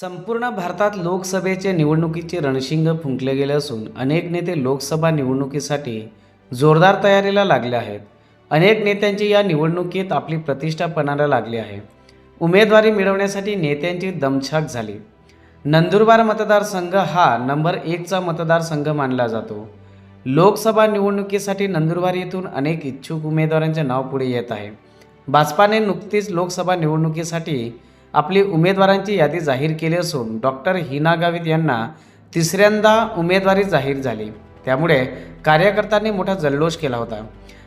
संपूर्ण भारतात लोकसभेचे निवडणुकीचे रणशिंग फुंकले गेले असून अनेक नेते लोकसभा निवडणुकीसाठी जोरदार तयारीला लागले आहेत. अनेक नेत्यांची या निवडणुकीत आपली प्रतिष्ठा पणाला लागली आहे. उमेदवारी मिळवण्यासाठी नेत्यांची दमछाक झाली. नंदुरबार मतदारसंघ हा नंबर एकचा मतदारसंघ मानला जातो. लोकसभा निवडणुकीसाठी नंदुरबार येथून अनेक इच्छुक उमेदवारांचे नाव पुढे येत आहे. भाजपाने नुकतीच लोकसभा निवडणुकीसाठी आपली उमेदवारांची यादी जाहीर केली असून डॉक्टर हिना गावित यांना तिसऱ्यांदा उमेदवारी जाहीर झाली. त्यामुळे कार्यकर्त्यांनी मोठा जल्लोष केला होता.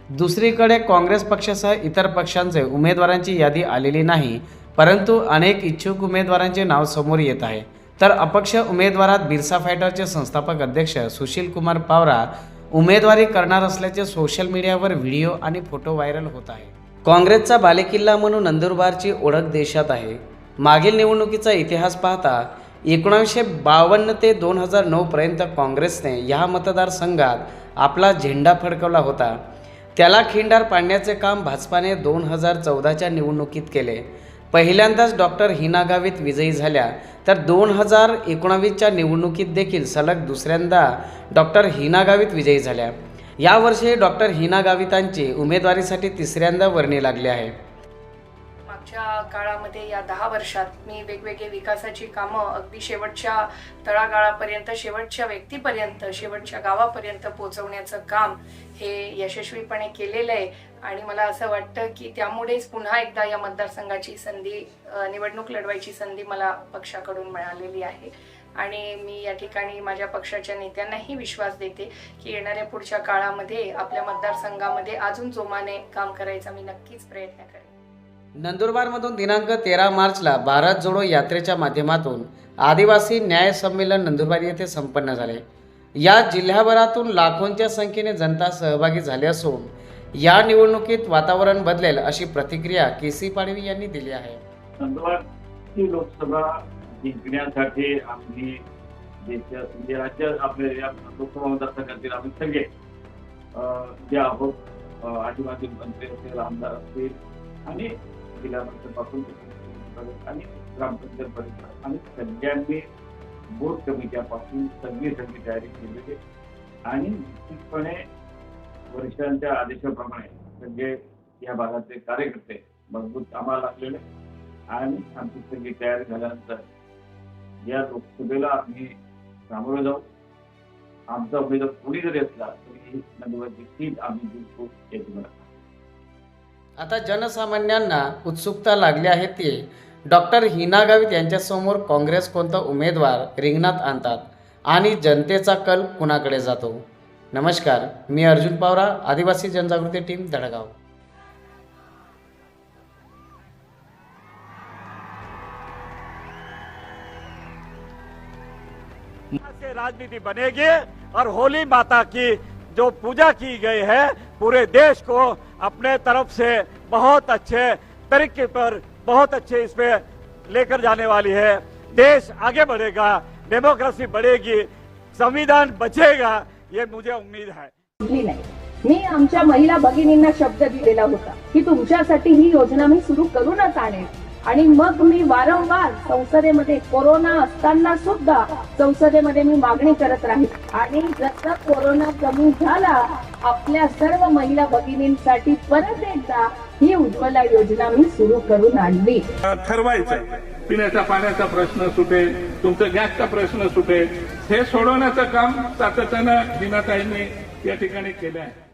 दुसरीकडे काँग्रेस पक्षासह इतर पक्षांचे उमेदवारांची यादी आलेली नाही परंतु अनेक इच्छुक उमेदवारांचे नाव समोर येत आहे. तर अपक्ष उमेदवारात बिरसा फायटरचे संस्थापक अध्यक्ष सुशील कुमार पावरा उमेदवारी करणार असल्याचे सोशल मीडियावर व्हिडिओ आणि फोटो व्हायरल होत आहे. काँग्रेसचा बालेकिल्ला म्हणून नंदुरबारची ओळख देशात आहे. मागील निवडणुकीचा इतिहास पाहता एकोणीसशे बावन्न ते दोन हजार नऊपर्यंत काँग्रेसने ह्या मतदारसंघात आपला झेंडा फडकवला होता. त्याला खिंडार पाडण्याचे काम भाजपाने दोन हजार चौदाच्या निवडणुकीत केले. पहिल्यांदाच डॉक्टर हिना गावित विजयी झाल्या. तर दोन हजार एकोणावीसच्या निवडणुकीत देखील सलग दुसऱ्यांदा डॉक्टर हिना गावित विजयी झाल्या. यावर्षी डॉक्टर हिना गावितांची उमेदवारीसाठी तिसऱ्यांदा वर्णी लागली आहे. मागच्या काळामध्ये या दहा वर्षात मी वेगवेगळे विकासाची कामं अगदी शेवटच्या तळागाळापर्यंत शेवटच्या व्यक्तीपर्यंत शेवटच्या गावापर्यंत पोहोचवण्याचं काम हे यशस्वीपणे केलेलं आहे. आणि मला असं वाटतं की त्यामुळेच पुन्हा एकदा या मतदारसंघाची संधी निवडणूक लढवायची संधी मला पक्षाकडून मिळालेली आहे. आणि मी या ठिकाणी माझ्या पक्षाच्या नेत्यांनाही विश्वास देते की येणाऱ्या पुढच्या काळामध्ये आपल्या मतदारसंघामध्ये अजून जोमाने काम करायचा मी नक्कीच प्रयत्न करेन. नंदुरबारमधून दिनांक तेरा मार्चला भारत जोडो यात्रेच्या माध्यमातून आदिवासी न्याय संमेलन नंदुरबार येथे संपन्न झाले. या जिल्ह्याभरातून लाखोंच्या संख्येने जनता सहभागी झाली असून या निवडणुकीत वातावरण बदलेल अशी प्रतिक्रिया के सी पाडवी यांनी दिली आहे. नंदुरबारची लोकसभा जिंकण्यासाठी आम्ही देशात म्हणजे राज्य आपले या लोकसभा मतदारसंघातील आम्ही सगळे जे आहोत आदिवासी मंत्री असतील आमदार असतील आणि जिल्हा परिषदपासून आणि ग्रामपंचायत परिषद आणि सगळ्यांनी बोर्ड कमिट्यापासून सगळी सगळी तयारी केलेली. आहे. आणि निश्चितपणे वरिष्ठांच्या आदेशाप्रमाणे सगळे या भागातले कार्यकर्ते मजबूत कामाला लागलेले. आणि आमची सगळी तयारी झाल्यानंतर या लोकसभेला आम्ही सामोरे जाऊ. आमचा उमेदवार कोणी जरी असला तरी नंदुरबारची सीट आम्ही जिंकू याची मला आता जनसामान्यांना उत्सुकता लागली आहे ती. डॉक्टर हिना गावित यांच्यासमोर काँग्रेस कोणता उमेदवार रिंगणात आणतात? आणि जनतेचा कल कुणाकडे जातो? नमस्कार मी अर्जुन पावरा आदिवासी जनजागृती टीम दडगाव से राजनीति बनेगी और होली माता की जो पूजा की गई है पूरे देश को अपने तरफ से बहुत अच्छे तरीके पर बहुत अच्छे इस पे लेकर जाने वाली है। देश आगे बढ़ेगा डेमोक्रेसी बढ़ेगी संविधान बचेगा ये मुझे उम्मीद है। मी आमच्या महिला भगिनींना शब्द दिलेला होता की तुमच्यासाठी ही योजना मी सुरू करूनच आणेल आणि मग मी वारंवार संसदेमध्ये कोरोना असताना सुद्धा संसदेमध्ये मी मागणी करत राहील आणि जसा कोरोना कमी झाला आपल्या सर्व महिला भगिनींसाठी परत एकदा ही उज्ज्वला योजना मी सुरू करून आणली. ठरवायचं. पिण्याच्या पाण्याचा प्रश्न सुटेल तुमचा गॅसचा प्रश्न सुटेल हे सोडवण्याचं काम सातत्यानं दिनाताईंनी या ठिकाणी केलं आहे.